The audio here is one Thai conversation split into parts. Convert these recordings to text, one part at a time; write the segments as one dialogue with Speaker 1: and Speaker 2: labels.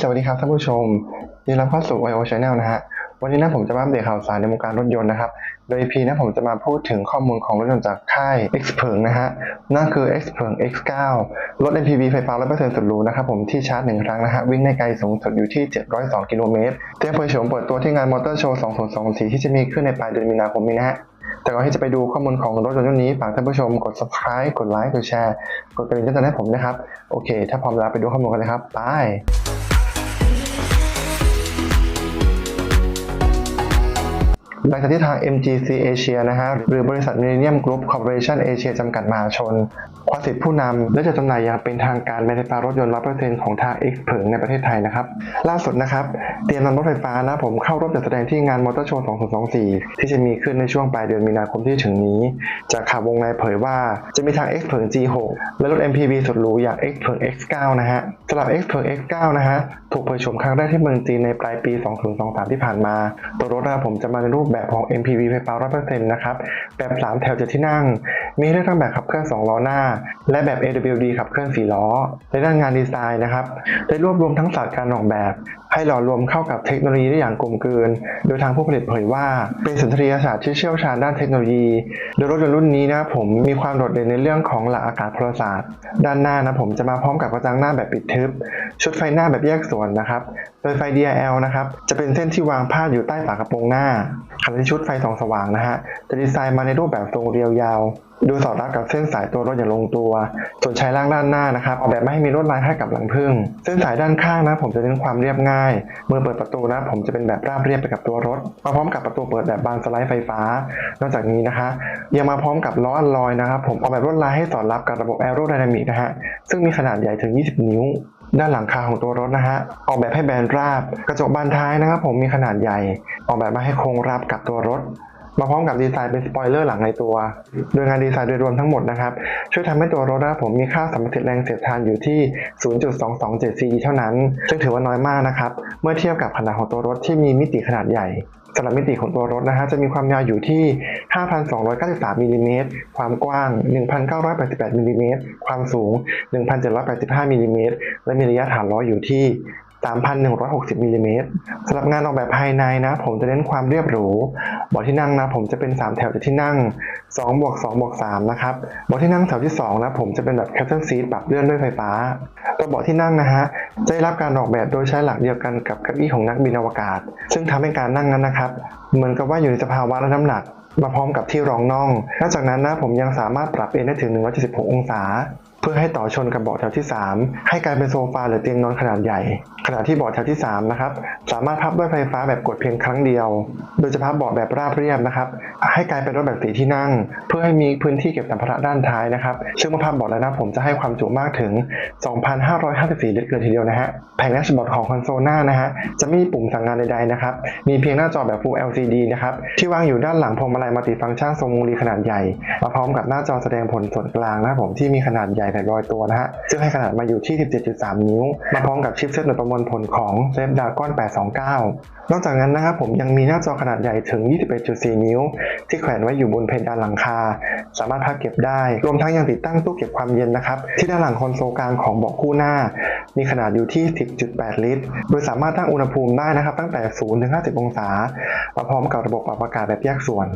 Speaker 1: สวัสดีครับท่านผู้ชมยินดีรับเข้าสู่ YO Channel นะฮะ วันนี้นะผมจะมาอัปเดตข่าวสารในวงการรถยนต์นะครับ โดย EP นะผมจะมาพูดถึงข้อมูลของรถยนต์จากค่าย X เพิงนะฮะ นั่นคือ X เพิง X9 รถ MPV ไฟฟ้า100%สุดหรูนะครับผมที่ชาร์จหนึ่งครั้งนะฮะ วิ่งได้ไกลสูงสุดอยู่ที่ 702 กิโลเมตรเตรียมเผยโฉมเปิดตัวที่งานมอเตอร์โชว์ 2024 ที่จะมีขึ้นในปลายเดือนมีนาคมนี้นะฮะแต่ก่อนที่จะไปดูข้อมูลของรถยนต์รุ่นนี้ฝากท่านผู้ชมกด subscribe กดไลค์กดแชร์ กดกระดิ่งแจ้งเตือนให้ผมนะครับ โอเค ถ้าพร้อมแล้วไปดูข้อมูลกันเลยครับ ไป หลังจากที่ทาง MGC Asia นะฮะหรือบริษัท Millennium Group Corporation Asia จำกัดมหาชน ว้าสิทธิผู้นำและจะจำหน่ายอย่างเป็นทางการแบรนไฟฟ้ารถยนต์100%ของทาง X เผิงในประเทศไทยนะครับ ล่าสุดนะครับ เตรียมนำรถไฟฟ้านะผมเข้าร่วมจัดแสดงที่งานมอเตอร์โชว์ 2024 ที่จะมีขึ้นในช่วงปลายเดือนมีนาคมที่ถึงนี้ จากข่าววงในเผยว่าจะมีทาง X เผิง G6 และรถ MPV สุดหรูอย่าง X เผิง X9 นะฮะสำหรับ X เผิง X9 นะฮะถูกเผยโฉมครั้งแรกที่เมืองจีนในปลายปี 2023 ที่ผ่านมา ตัวรถนะครับผมจะมาในรูปแบบของ MPV ไฟฟ้า100%นะครับแบบ3แถว7ที่นั่ง มีให้เลือกทั้งแบบขับเคลื่อน2ล้อหน้าและแบบ AWD ขับเคลื่อน4ล้อ ในด้านงานดีไซน์นะครับได้รวบรวมทั้งศาสตร์การออกแบบ ให้หล่อรวมเข้ากับเทคโนโลยีได้อย่างกลมกลืน โดยทางผู้ผลิตเผยว่า เป็นสุนทรียศาสตร์ที่เชี่ยวชาญด้านเทคโนโลยี โดยรถยนต์รุ่นนี้นะผมมีความโดดเด่นในเรื่องของหลักอากาศพลศาสตร์ ด้านหน้านะผมจะมาพร้อมกับกระจังหน้าแบบปิดทึบ ชุดไฟหน้าแบบแยกส่วนนะครับโดยไฟ DRL นะครับจะเป็นเส้นที่วางพาดอยู่ใต้ฝากระโปรงหน้าขณะที่ชุดไฟสองสว่างนะฮะจะดีไซน์มาในรูปแบบทรงเรียวยาวดูสอดรับกับเส้นสายตัวรถอย่างลงตัว ส่วนชายล่างด้านหน้านะครับออกแบบไม่ให้มีลวดลายให้กับหลังพึ่ง เส้นสายด้านข้างนะ ผมจะเน้นความเรียบง่าย เมื่อเปิดประตูนะ ผมจะเป็นแบบราบเรียบไปกับตัวรถ มาพร้อมกับประตูเปิดแบบบานสไลด์ไฟฟ้า นอกจากนี้นะคะ ยังมาพร้อมกับล้ออัลลอยนะครับ ผมออกแบบลวดลายให้สอดรับกับระบบแอโรไดนามิกนะฮะ ซึ่งมีขนาดใหญ่ถึง 20 นิ้วด้านหลังคาของตัวรถนะฮะ ออกแบบให้แบนราบ กระจกบานท้ายนะครับผมมีขนาดใหญ่ ออกแบบมาให้โค้งราบกับตัวรถ มาพร้อมกับดีไซน์เป็นสปอยเลอร์หลังในตัว โดยงานดีไซน์โดยรวมทั้งหมดนะครับ ช่วยทำให้ตัวรถนะผมมีค่าสัมผัสแรงเสียดทานอยู่ที่ 0.227 cd เท่านั้น ซึ่งถือว่าน้อยมากนะครับ เมื่อเทียบกับขนาดของตัวรถที่มีมิติขนาดใหญ่สำหรับมิติของตัวรถนะฮะจะมีความยาวอยู่ที่ 5,293มิลลิเมตรความกว้าง 1,988มิลลิเมตรความสูง 1,785มิลลิเมตรและมีระยะฐานล้ออยู่ที่ 3,160มิลลิเมตรสำหรับงานออกแบบภายในนะ ผมจะเน้นความเรียบหรูเบาะที่นั่งนะ ผมจะเป็น 3 แถวจากที่นั่ง2บวก2บวก3นะครับเบาะที่นั่งแถวที่2นะผมจะเป็นแบบ captain seat ปรับเลื่อนด้วยไฟฟ้าตัวเบาะที่นั่งนะฮะจะได้รับการออกแบบโดยใช้หลักเดียวกันกับเก้าอี้ของนักบินอวกาศ ซึ่งทำให้การนั่งนั้นนะครับ เหมือนกับว่าอยู่ในสภาวะและน้ำหนักมาพร้อมกับที่รองน่อง นอกจากนั้นนะผมยังสามารถปรับเอนได้ถึง 176 องศา พื่อให้ต่อชนกับเบาะแถวที่ 3 ให้กลายเป็นโซฟาหรือเตียงนอนขนาดใหญ่ ขณะที่เบาะแถวที่3นะครับสามารถพับด้วยไฟฟ้าแบบกดเพียงครั้งเดียว โดยจะพับเบาะแบบราบเรียบนะครับให้กลายเป็นรถแบบสีที่นั่ง เพื่อให้มีพื้นที่เก็บสัมภาระด้านท้ายนะครับซึ่งเมื่อพับเบาะแล้วนะผมจะให้ความจุมากถึง 2,554 ลิตรเลยทีเดียวนะฮะแผงแดชบอร์ดของคอนโซลหน้านะฮะจะไม่มีปุ่มสั่งงานใดๆนะครับมีเพียงหน้าจอแบบ Full LCD นะครับที่วางอยู่ด้านหลังพวงมาลัยมัลติฟังก์ชันทรงวงรีขนาดใหญ่มาพร้อมกับหน้าจอแสดงผลส่วนกลางนะผมที่มีขนาดใหญ่แบบลอยตัวนะฮะ ซึ่งให้ขนาดมาอยู่ที่ 17.3 นิ้ว มาพร้อมกับชิปเซ็ตหน่วยประมวลผลของ Snapdragon 829 นอกจากนั้นนะครับผมยังมีหน้าจอขนาดใหญ่ถึง 21.4 นิ้ว ที่แขวนไว้อยู่บนเพดานหลังคา สามารถพับเก็บได้ รวมทั้งยังติดตั้งตู้เก็บความเย็นนะครับที่ด้านหลังคอนโซลกลางของเบาะคู่หน้า มีขนาดอยู่ที่ 10.8 ลิตร โดยสามารถตั้งอุณหภูมิได้นะครับตั้งแต่0ถึง50 องศามาพร้อมกับระบบปรับอากาศแบบแยกส่วน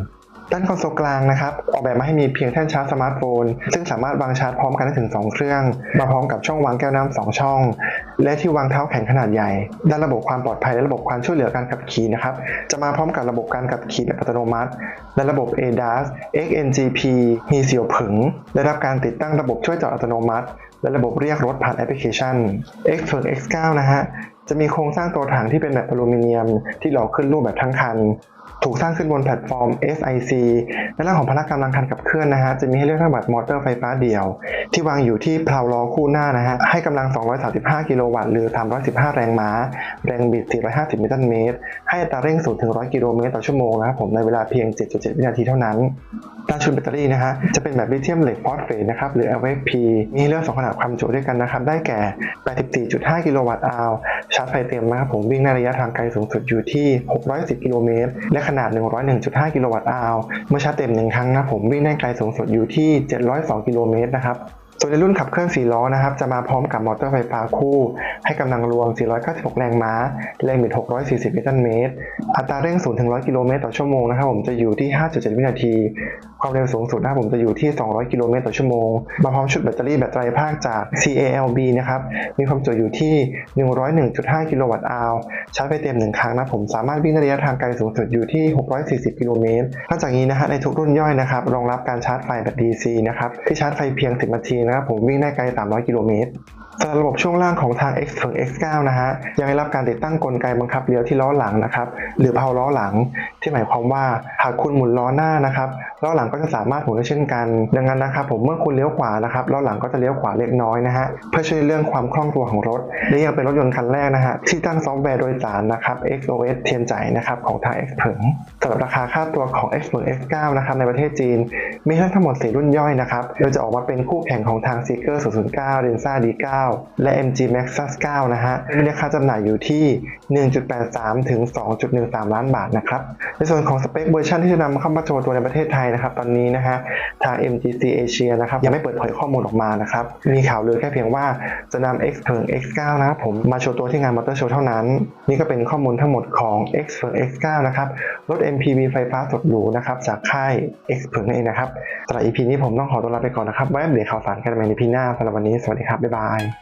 Speaker 1: ด้านคอนโซลกลางนะครับออกแบบมาให้มีเพียงแท่นชาร์จสมาร์ทโฟน ซึ่งสามารถวางชาร์จพร้อมกันได้ถึง 2 เครื่อง มาพร้อมกับช่องวางแก้วน้ำ2ช่อง และที่วางเท้าแข็งขนาดใหญ่ ด้านระบบความปลอดภัยและระบบความช่วยเหลือการขับขี่นะครับจะมาพร้อมกับระบบการขับขี่แบบอัตโนมัติ และระบบ ADAS XNGP มีเสียวผึงได้รับการติดตั้งระบบช่วยจอดอัตโนมัติและระบบเรียกรถผ่านแอปพลิเคชัน X เ X9 นะฮะ จะมีโครงสร้างตัวถังที่เป็นแบบอลูมิเนียม ที่หล่อขึ้นรูปแบบทั้งคัน ถูกสร้างขึ้นบนแพลตฟอร์ม SIC ในเรื่องของพละกำลังคันขับเคลื่อนนะฮะจะมีให้เลือกทั้งแบบมอเตอร์ไฟฟ้าเดี่ยว ที่วางอยู่ที่เพลาล้อคู่หน้านะฮะให้กำลัง 235 กิโลวัตต์หรือ 315 แรงม้า แรงบิด 450 นิวตันเมตร ให้อัตราเร่งสูงถึง 100 กิโลเมตรต่อชั่วโมงนะครับผมในเวลาเพียง 7.7 วินาทีเท่านั้นด้านชุดแบตเตอรี่นะฮะจะเป็นแบบลิเธียมเหล็กฟอสเฟตนะครับหรือ LFP มีให้เลือกสองขนาดความจุด้วยกันนะครับได้แก่ 84.5 กิโลวัตต์อาวชาร์จไฟเต็มนะครับผมวิ่งในระยะทางไกลสูงสุดอยู่ที่ 610 กิโลเมตร และขนาด 101.5 กิโลวัตต์อาวเมื่อชาร์จเต็มหนึ่งครั้งนะผมวิ่งได้ไกลสูงสุดอยู่ที่ 702 กิโลเมตรนะครับส่วนในรุ่นขับเคลื่อน4ล้อนะครับ จะมาพร้อมกับมอเตอร์ไฟฟ้าคู่ ให้กำลังรวม 496 แรงม้า แรงบิด 640 นิวตันเมตร อัตราเร่ง 0 ถึง 100 กิโลเมตรต่อชั่วโมงนะครับผมจะอยู่ที่ 5.7 วินาที ความเร็วสูงสุดนะผมจะอยู่ที่ 200 กิโลเมตรต่อชั่วโมง มาพร้อมชุดแบตเตอรี่แบบไตรภาคจาก CALB นะครับ มีความจุอยู่ที่ 101.5 กิโลวัตต์อาวร์ชาร์จไฟเต็มหนึ่งครั้งนะผมสามารถวิ่งระยะทางไกลสูงสุดอยู่ที่ 640 กิโลเมตรนอกจากนี้นะฮะในทุกรุ่นย่อยนะครับรองรับการชาร์จไฟแบบ DC นะครับที่ชาร์จไฟเพียง 10 นาทีนะครับผมวิ่งได้ไกล 300 กิโลเมตร รับระบบช่วงล่างของทาง X ถึง X9 นะฮะยังได้รับการติดตั้งกลไกบังคับเลี้ยวที่ล้อหลังนะครับหรือเพาล้อหลัง ที่หมายความว่าหากคุณหมุนล้อหน้านะครับล้อหลังก็จะสามารถหมุนได้เช่นกัน ดังนั้นนะครับผมเมื่อคุณเลี้ยวขวานะครับล้อหลังก็จะเลี้ยวขวาเล็กน้อยนะฮะเพื่อช่วยเรื่องความคล่องตัวของรถและยังเป็นรถยนต์คันแรกนะฮะที่ตั้งซอฟต์แวร์โดยสารนะครับ XOS เทียนใจนะครับของทาง X ถึงสำหรับราคาค่าตัวของ X ถึง X9 นะครับในประเทศจีนมีทั้งหมด4รุ่นย่อยนะครับโดยจะออกมาเป็นคู่แข่งของทาง Seeker 009 Denza D9 และ MG Maxus 9 นะฮะ มีราคาจำหน่ายอยู่ที่ 1.83 ถึง 2.13 ล้านบาทนะครับ ในส่วนของสเปคเวอร์ชันที่จะนำเข้ามาโชว์ตัวในประเทศไทยนะครับ ตอนนี้นะฮะ ทาง MGC Asia นะครับ ยังไม่เปิดเผยข้อมูลออกมานะครับ มีข่าวลือแค่เพียงว่าจะนำ X ถึง X9 นะครับผมมาโชว์ตัวที่งานมอเตอร์โชว์เท่านั้น นี่ก็เป็นข้อมูลทั้งหมดของ X ถึง X9 นะครับ รถ MPV ไฟฟ้าสดหรูนะครับ จากค่าย X ผึ่งนั่นเองนะครับสำหรับ EP นี้ผมต้องขอตัวลาไปก่อนนะครับไว้อัปเดตข่าวสารกันใหม่ใน EP หน้าสำหรับวันนี้สวัสดีครับ บ๊ายบาย